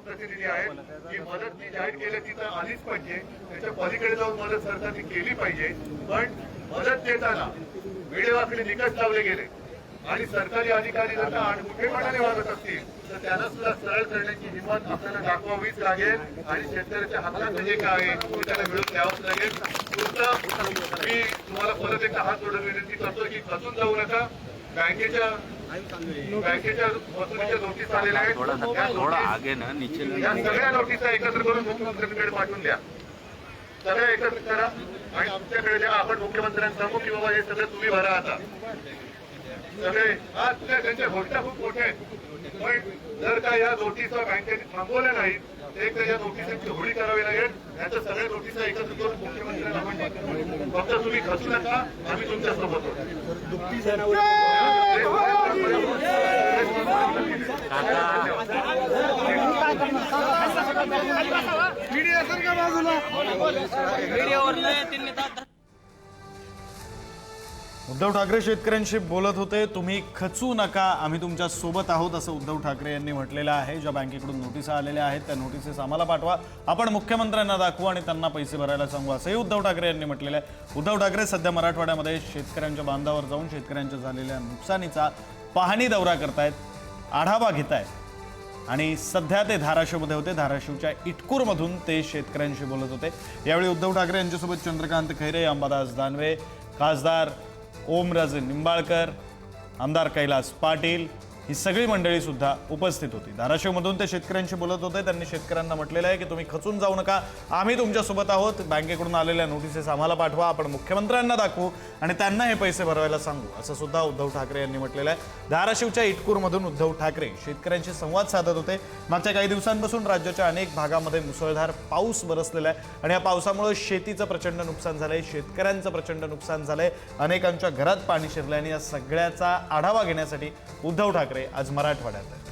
लोकप्रतिनिधी आहेत की मदत ती जाहीर केली ती तर आलीच पाहिजे. त्याच्या पलीकडे जाऊन मदत सरकारने केली पाहिजे. पण मदत देताना वेळेवाकडे निकष लावले गेले. आणि सरकारी अधिकारी जर का मुठेपणाने वागत असतील तर त्यांना सुद्धा सरळ करण्याची हिंमत आपल्याला दाखवावीच लागेल. आणि शेतकऱ्याच्या हातात जे काय आहे ते त्याला मिळून द्यावंच लागेल. पुढचं मी तुम्हाला परत एकदा हात जोडून विनंती करतो की खचून जाऊ नका. बँकेच्या बँकेच्या वसुलीच्या नोटीस आलेल्या आहेत. थोड़ा त्या सा थोड़ा नोटीस- आगे ना नीचे ना. या सगळ्या नोटिसा एकत्र करून मुख्यमंत्र्यांकडे पाठवून द्या. सगळ्या एकत्र करा आणि आमच्याकडे द्या. आपण मुख्यमंत्र्यांना सांगू की बाबा हे सगळं तुम्ही भरा आता. सगळे आज त्या त्यांच्या घोषणा खूप मोठ्या आहेत. पण जर का या नोटिसा बँकेने थांबवल्या नाहीत तर एक तर या नोटिसांची होळी करावी लागेल. याच्या सगळ्या नोटिसा एकत्र करून मुख्यमंत्र्यांना आपण. फक्त तुम्ही खचू नका. आम्ही तुमच्यासोबत आहोत उद्धव ठाकरे शेतकऱ्यांशी बोलत होते. तुम्ही खचू नका आम्ही तुमच्यासोबत आहोत असं उद्धव ठाकरे यांनी म्हटलेलं आहे. ज्या बँकेकडून नोटिसा आलेल्या आहेत त्या नोटिसेस आम्हाला पाठवा. आपण मुख्यमंत्र्यांना दाखवू आणि त्यांना पैसे भरायला सांगू असंही उद्धव ठाकरे यांनी म्हटलेलं आहे. उद्धव ठाकरे सध्या मराठवाड्यामध्ये शेतकऱ्यांच्या बांधावर जाऊन शेतकऱ्यांच्या झालेल्या नुकसानीचा पाहणी दौरा करतायत. आढावा घेत आहेत आणि सध्या ते धाराशिवमध्ये होते. धाराशिवच्या इटकूरमधून ते शेतकऱ्यांशी बोलत होते. यावेळी उद्धव ठाकरे यांच्यासोबत चंद्रकांत खैरे अंबादास दानवे खासदार ओमराजे निंबाळकर आमदार कैलास पाटील ही सगळी मंडळी सुद्धा उपस्थित होती. धाराशिवमधून ते शेतकऱ्यांशी बोलत होते. त्यांनी शेतकऱ्यांना म्हटलेलं आहे की तुम्ही खचून जाऊ नका. आम्ही तुमच्यासोबत आहोत. बँकेकडून आलेल्या नोटिसेस आम्हाला पाठवा. आपण मुख्यमंत्र्यांना दाखवू आणि त्यांना हे पैसे भरवायला सांगू. असं सुद्धा उद्धव ठाकरे यांनी म्हटलेलं आहे. धाराशिवच्या इटकूरमधून उद्धव ठाकरे शेतकऱ्यांशी संवाद साधत होते. मागच्या काही दिवसांपासून राज्याच्या अनेक भागामध्ये मुसळधार पाऊस बरसलेला आहे. आणि या पावसामुळे शेतीचं प्रचंड नुकसान झालंय. शेतकऱ्यांचं प्रचंड नुकसान झालंय. अनेकांच्या घरात पाणी शिरलंय. आणि या सगळ्याचा आढावा घेण्यासाठी उद्धव ठाकरे ठाकरे आज मराठवाड्यात आहेत.